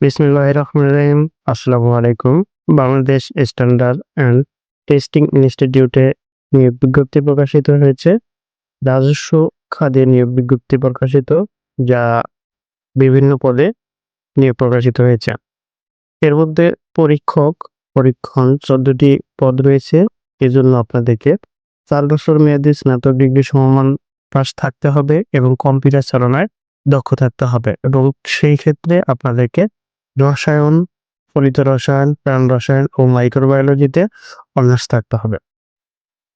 বিসমিল্লাহ রহমান রহিম আসসালামু আলাইকুম বাংলাদেশ স্ট্যান্ডার্ড অ্যান্ড টেস্টিং ইনস্টিটিউটে নিয়োগ বিজ্ঞপ্তি প্রকাশিত হয়েছে। রাজস্ব খাতে নিয়োগ বিজ্ঞপ্তি প্রকাশিত, যা বিভিন্ন পদে নিয়োগ প্রকাশিত হয়েছে। এর মধ্যে পরীক্ষক পরীক্ষণ চোদ্দটি পদ রয়েছে। এজন্য আপনাদেরকে চার বছর মেয়াদী স্নাতক ডিগ্রি সমমান পাস থাকতে হবে এবং কম্পিউটার চালনায় দক্ষ থাকতে হবে এবং সেই ক্ষেত্রে আপনাদেরকে রসায়ন, ফলিত রসায়ন, প্রাণ রসায়ন ও মাইক্রোবায়োলজিতে অনার্স থাকতে হবে।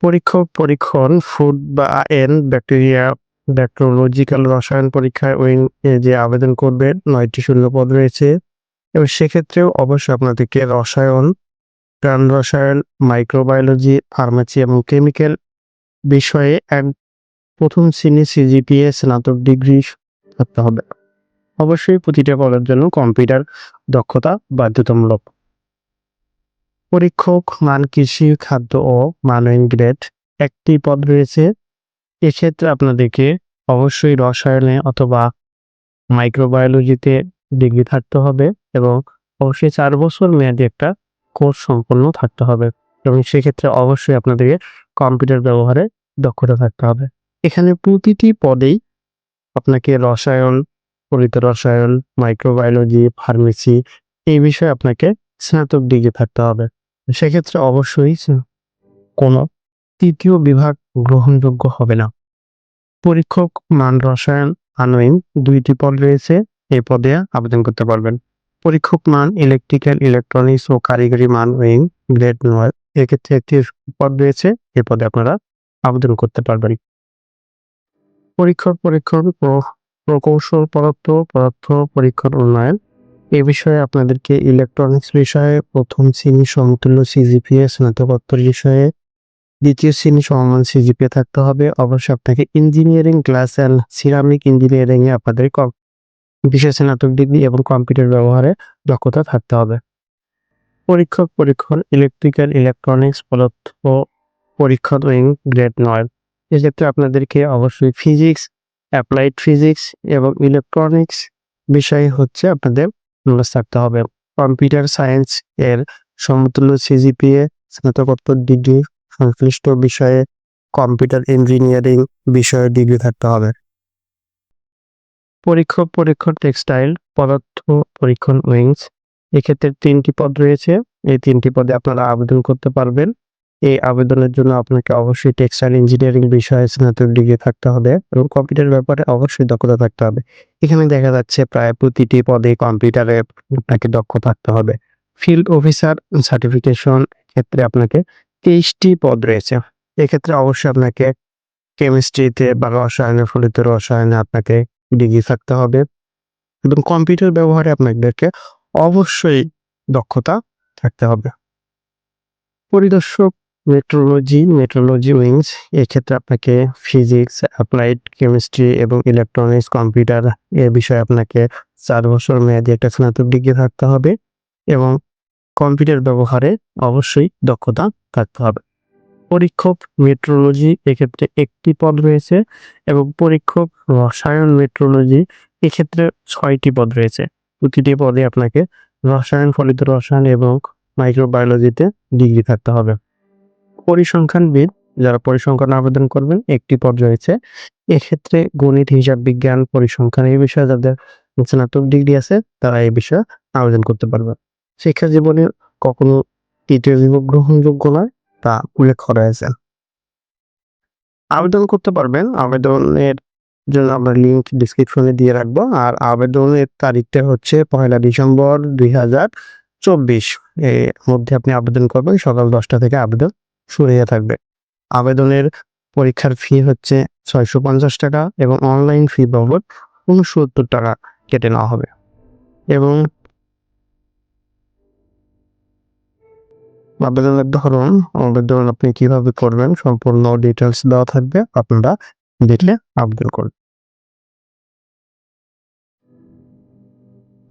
পরীক্ষক, পরীক্ষণ ফুড বা এন ব্যাকটেরিয়া ব্যাকটেরিওলজিক্যাল রসায়ন পরীক্ষায় এ যে আবেদন করবে, নয়টি শূন্য পদ রয়েছে। এবং সেক্ষেত্রেও অবশ্যই আপনাদেরকে রসায়ন, প্রাণ রসায়ন মাইক্রোবায়োলজি ফার্মাসি এবং কেমিক্যাল বিষয়ে প্রথম শ্রেণি সিজিপিএ স্নাতক ডিগ্রি থাকতে হবে। অবশ্যই প্রতিটা পদের জন্য কম্পিউটার দক্ষতা বাধ্যতামূলক। পরীক্ষক, মান, কৃষি, খাদ্য ও মানয়ন গ্রেড একটি পদ রয়েছে। এক্ষেত্রে আপনাদেরকে অবশ্যই রসায়নে অথবা মাইক্রোবায়োলজিতে ডিগ্রি থাকতে হবে এবং অবশ্যই চার বছর মেয়াদি একটা কোর্স সম্পন্ন থাকতে হবে এবং সেক্ষেত্রে অবশ্যই আপনাদেরকে কম্পিউটার ব্যবহারে দক্ষতা থাকতে হবে। এখানে প্রতিটি পদেই আপনাকে রসায়ন ফলিত রসায়ন মাইক্রোবায়োলজি ফার্মেসি এই বিষয়ে আপনাকে স্নাতক ডিগ্রি থাকতে হবে। সেক্ষেত্রে অবশ্যই কোনো তৃতীয় বিভাগ গ্রহণযোগ্য হবে না। পরীক্ষক মান রসায়ন আনয়ন দুইটি পদ রয়েছে এই পদে আবেদন করতে পারবেন। পরীক্ষক মান ইলেকট্রিক্যাল ইলেকট্রনিক্স ও কারিগরি মান ওয়িং গ্রেড নয়। এক্ষেত্রে একটি পদ রয়েছে এই পদে আপনারা আবেদন করতে পারবেন। পরীক্ষক পরীক্ষণ প্র- প্রকৌশল পদার্থ পদার্থ পরীক্ষার উন্নয়ন। এ বিষয়ে আপনাদেরকে ইলেকট্রনিক্স বিষয়ে প্রথম শ্রেণি সমতুল্য সিজিপিএ স্নাতকোত্তর বিষয়ে দ্বিতীয় শ্রেণি সমমান সিজিপিএ থাকতে হবে। অবশ্যই আপনাকে engineering glass and ceramic engineering এ আপনাদের বিশেষ স্নাতক ডিগ্রি এবং কম্পিউটার ব্যবহারে দক্ষতা থাকতে হবে। পরীক্ষক পরীক্ষণ ইলেকট্রিক্যাল ইলেকট্রনিক্স পদার্থ পরীক্ষণ উইং গ্রেড নয়। এক্ষেত্রে আপনাদেরকে অবশ্যই ফিজিক্স অ্যাপ্লাইড ফিজিক্স এবং ইলেকট্রনিক্স বিষয়ে হচ্ছে আপনাদের নলেজ থাকতে হবে। কম্পিউটার সায়েন্স এর সমতুল্য সিজিপিএ, স্নাতকোত্তর ডিগ্রি সংশ্লিষ্ট বিষয়ে কম্পিউটার ইঞ্জিনিয়ারিং বিষয়ে ডিগ্রি থাকতে হবে। পরীক্ষক পরীক্ষণ টেক্সটাইল, পদার্থ পরীক্ষণ উইংস, এক্ষেত্রে তিনটি পদ রয়েছে। এই তিনটি পদে আপনারা আবেদন করতে পারবেন। এই আবেদনের জন্য আপনাকে অবশ্যই টেক্সটাইল ইঞ্জিনিয়ারিং বিষয়ে স্নাতক ডিগ্রি থাকতে হবে এবং কম্পিউটার ব্যাপারে অবশ্যই দক্ষতা থাকতে হবে। এখানে দেখা যাচ্ছে প্রায় প্রতিটি পদে কম্পিউটারে আপনাকে দক্ষ থাকতে হবে। ফিল্ড অফিসার সার্টিফিকেশন ক্ষেত্রে আপনাকে তেইশটি পদ রয়েছে। এক্ষেত্রে অবশ্যই আপনাকে কেমিস্ট্রিতে বা রসায়নে ফলিত রসায়নে আপনাকে ডিগ্রি থাকতে হবে এবং কম্পিউটার ব্যবহারে আপনাদেরকে অবশ্যই দক্ষতা থাকতে হবে। পরিদর্শক মেট্রোলজি মেট্রোলজি উইংস এক্ষেত্রে আপনাকে ফিজিক্স অ্যাপ্লাইড কেমিস্ট্রি এবং ইলেকট্রনিক্স কম্পিউটার এ বিষয়ে আপনাকে চার বছর মেয়াদি একটা স্নাতক ডিগ্রি থাকতে হবে এবং কম্পিউটার ব্যবহারে অবশ্যই দক্ষতা থাকতে হবে। পরীক্ষক মেট্রোলজি এক্ষেত্রে একটি পদ রয়েছে এবং পরীক্ষক রসায়ন মেট্রোলজি এক্ষেত্রে ছয়টি পদ রয়েছে। প্রতিটি পদে আপনাকে রসায়ন, ফলিত রসায়ন এবং মাইক্রোবায়োলজিতে ডিগ্রি থাকতে হবে। পরিসংখ্যানবিদ যারা পরিসংখ্যান আবেদন করবেন, একটি পদ রয়েছে। এক্ষেত্রে গণিত, হিসাব বিজ্ঞান, পরিসংখ্যান এই বিষয়ে যাদের স্নাতক ডিগ্রি আছে, তারা এই বিষয়ে আবেদন করতে পারবে শিক্ষা জীবনে কখনো তৃতীয় বিভাগ গ্রহণযোগ্য নয়, তা উল্লেখ করা হয়েছে। আবেদন করতে পারবেন। আবেদনের জন্য আমরা লিঙ্ক ডিসক্রিপশনে দিয়ে রাখব। আর আবেদনের তারিখটা হচ্ছে পয়লা ডিসেম্বর দুই হাজার চব্বিশ। এর মধ্যে আপনি আবেদন করবেন, সকাল দশটা থেকে আবেদন শুরু হয়ে থাকবে। আবেদনের পরীক্ষার ফি হচ্ছে ছয়শো পঞ্চাশ টাকা এবং অনলাইন ফি বাবদ উনসত্তর টাকা কেটে নেওয়া হবে। এবং আবেদনের ধরন, আবেদন আপনি কীভাবে করবেন, সম্পূর্ণ ডিটেলস দেওয়া থাকবে। আপনারা দেখলে আবেদন করুন